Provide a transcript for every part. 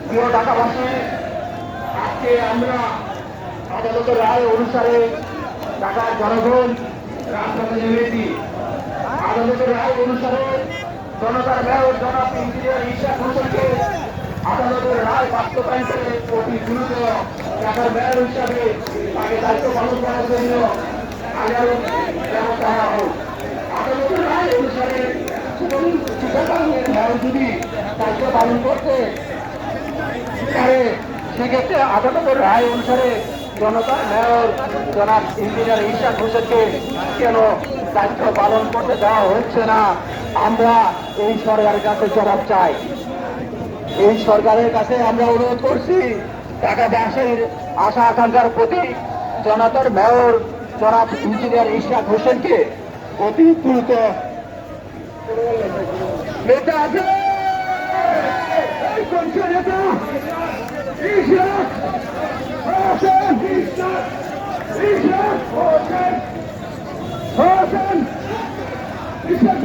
প্রিয় ঢাকাবাসী আজকে আমরা আদালতের রায় অনুসারে ঢাকার জনগণ রাজপথে নেমেছি আদালতের রায় অনুসারে জনতার মেয়র জনাব ইঞ্জিনিয়ার ঈশা ঘোষণকে আদালতের রায় বাস্তবায়ন করে অতি দ্রুত ঢাকার মেয়র হিসাবে তাকে দায়িত্ব পালন করার জন্য আদালতের রায় অনুসারে যদি দায়িত্ব পালন করতে পারে সেক্ষেত্রে আদালতের রায় অনুসারে জনতার মেয়র জনাব ইঞ্জিনিয়ার ঈশা ঘোষেরকে কেন দায়িত্ব পালন করতে দেওয়া হচ্ছে না? আমরা এই সরকারের কাছে জবাব চাই। এই সরকারের কাছে আমরা অনুরোধ করছি ঢাকাবাসীর আশা আকাঙ্ক্ষার প্রতি জনতার মেয়র জনাব ইঞ্জিনিয়ার ঈশা হোসেনকে অতি দ্রুত নেতা আছে এই কোনটা নেতা ইশাক হোসেন ইশাক ইশাক হোসেন হোসেন ইশাক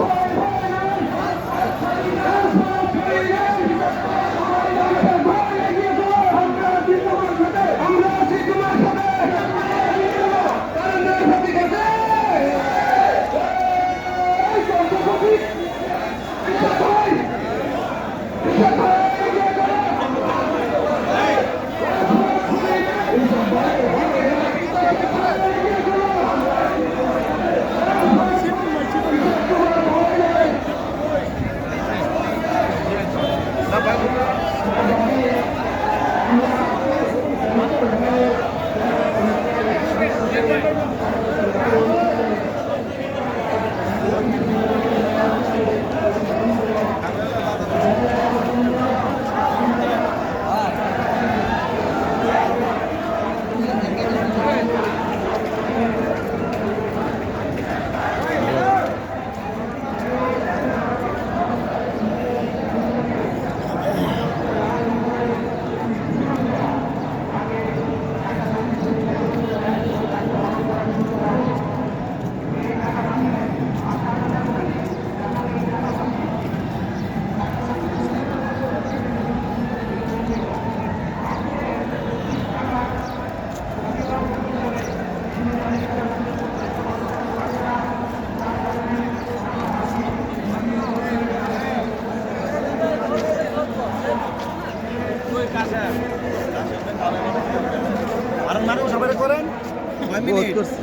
বহুত করছে।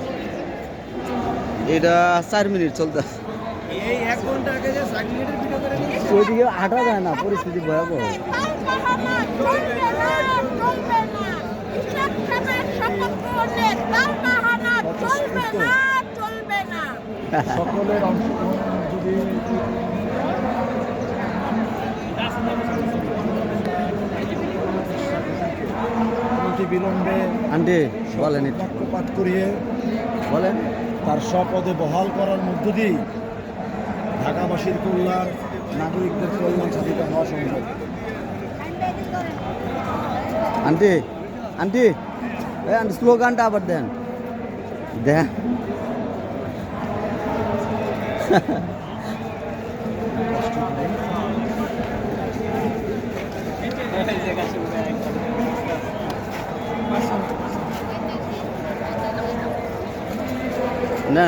এটা চার মিনিট চলতে। ওইদিকে হাঁটা যায় না পরিস্থিতি ভয়াবহ। সকলের অংশগ্রহণ যদি অনতি বিলম্বে আন্টি বলেন। পক্ষপাত করিয়ে বলেন। তার স্বপদে বহাল করার মধ্য দিয়েই ঢাকাবাসীর কল্যাণ নাগরিকদের কল্যাণ সাধিত হওয়া সম্ভব। আন্টি আন্টি আন্টি স্লোগানটা আবার দেন। দেন। নেন যা আমরা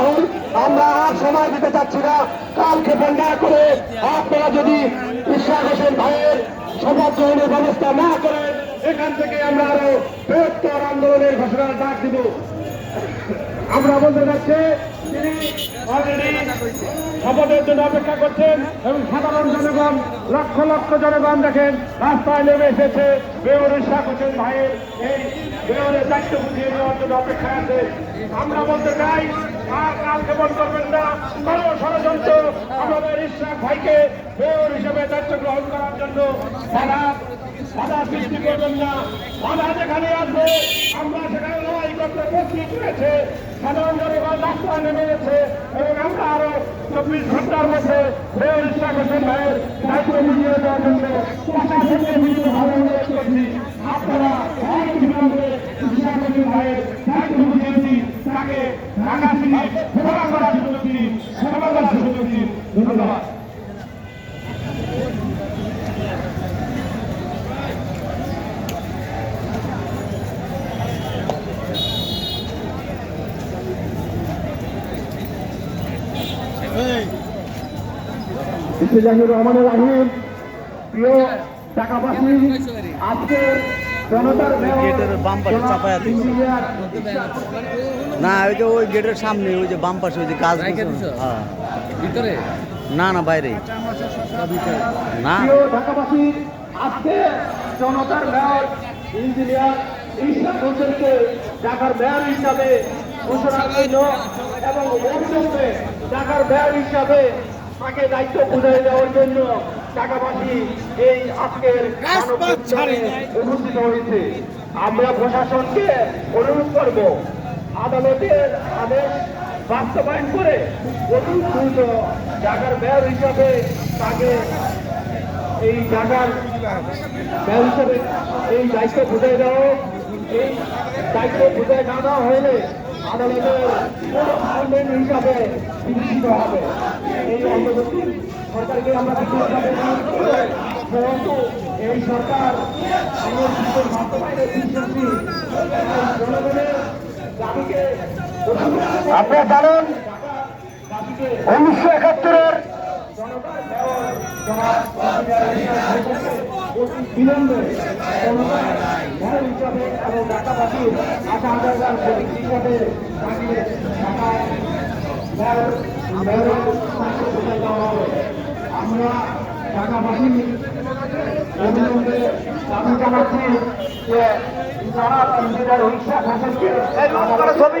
মহল আমরা আর সময় দিতে চাচ্ছি না। কালকে বন্যা করে আপনারা যদি ইশাক হোসেন ভাইয়ের সমাজ গ্রহণের ব্যবস্থা না করেন, এখান থেকে আমরা আরও বৃহত্তর আন্দোলনের ঘোষণার ডাক দিব। আমরা বলতে যাচ্ছি তিনি অলরেডি শপথের জন্য অপেক্ষা করছেন এবং সাধারণ জনগণ, লক্ষ লক্ষ জনগণ দেখেন, রাস্তায় নেমে এসেছে বেউর ইশাক হোসেন ভাইয়ের। এই বেউরের দায়িত্ব বুঝিয়ে দেওয়ার জন্য অপেক্ষা আছে। আমরা বলতে চাই আর কাল কেমন করবেন না। কোনো ষড়যন্ত্র আমাদের ইশাক ভাইকে বেউর হিসেবে দায়িত্ব গ্রহণ করার জন্য তারা বাধা সৃষ্টি করবেন না। বাধা যেখানে আছে, আমরা সেখানে লড়াই করতে প্রস্তুত রয়েছে। সাধারণ জনগণ রাস্তায় নেমে গেছে এবং আমরা আরও চব্বিশ ঘণ্টার মধ্যে রেল ইশাক হোসেন ভাইয়ের দায়িত্ব বুঝিয়ে দেওয়ার জন্য প্রশাসনকে বিভিন্নভাবে অনুরোধ করছি আপনারা অনেক বিলম্বে ইশাক হোসেন ভাইয়ের দায়িত্ব বুঝিয়ে দিন তাকে ঢাকা থেকে সেবা করার সুযোগ দিন সেবা করার সুযোগ দিন ধন্যবাদ বিসমিল্লাহির রহমানির রহিম প্রিয় ঢাকাবাসী আজকে জনতার মেয়র গেটের বাম পাশে জনাব চাপায়া দিচ্ছে। ইঞ্জিনিয়ার না ওই যে ওই গেটের সামনে ওই যে বাম পাশে ওই যে গাছ হ্যাঁ। ভিতরে? না না বাইরে। না প্রিয় ঢাকাবাসী আজকে জনতার মেয়র ইঞ্জিনিয়ার ইশাক হোসেনকে ঢাকার মেয়র হিসাবে ঘোষণার জন্য এবং ঢাকার মেয়র হিসাবে তাকে দায়িত্ব বুঝিয়ে দেওয়ার জন্য ঢাকাবাসী এই আজকের উপস্থিত হয়েছে। আমরা প্রশাসনকে অনুরোধ করব আদালতের আদেশ বাস্তবায়ন করে অতি দ্রুত ঢাকার মেয়র হিসাবে তাকে এই ঢাকার মেয়র হিসাবে এই দায়িত্ব বুঝে দেওয়া এই দায়িত্ব বুঝে না দেওয়া হলে আদালতের পুনঃখণ্ডন হিসাবে বিবেচিত হবে। এই অন্তর্বর্তী সরকারকে আমরা বিশেষভাবে যেহেতু এই সরকার জনগণের দাবিকে আপনারা জানেন উনিশশো একাত্তরের বিলম্বে ন্যায় হিসাবে এবং ঢাকাবাসীর আশা প্রতীক হিসাবে। আমরা ঢাকাবাসী অবিলম্বে দাবি জানাচ্ছি যে যারা ইঞ্জিনিয়ার ইশাক হোসেনকে ছবি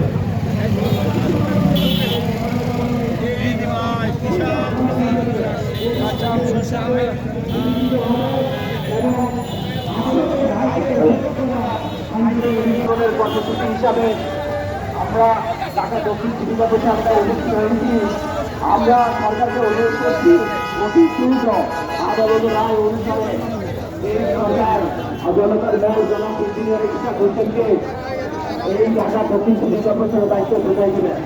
কর্মসূচি হিসাবে আমরা ঢাকা দক্ষিণ জীবিকা বসে আমরা অনুষ্ঠিত হয়েছি। আমরা সরকারকে অনুরোধ করছি, অতি দ্রুত আদালত রায় অনুসারে এই সরকার মেয়র জনাব ইঞ্জিনিয়ার ইচ্ছা হোসেনকে এই ঢাকা দক্ষিণ সুবিধা বসে দায়িত্ব বোঝাই দিলেন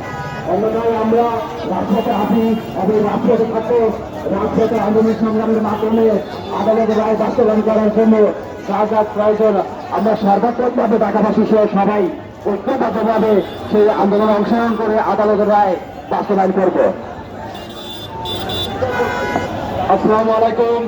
অন্যথায় আমরা রাজপথে আসি এবং রাজপথে থাকব রাজপথে আন্দোলন সংগ্রামের মাধ্যমে আদালতের রায় বাস্তবায়ন করার জন্য যা যা প্রয়োজন। আমরা সর্বাত্মকভাবে ঢাকাবাসী সহ সবাই ঐক্যবদ্ধভাবে সেই আন্দোলনে অংশগ্রহণ করে আদালতের রায় বাস্তবায়ন করব। আসসালামু আলাইকুম।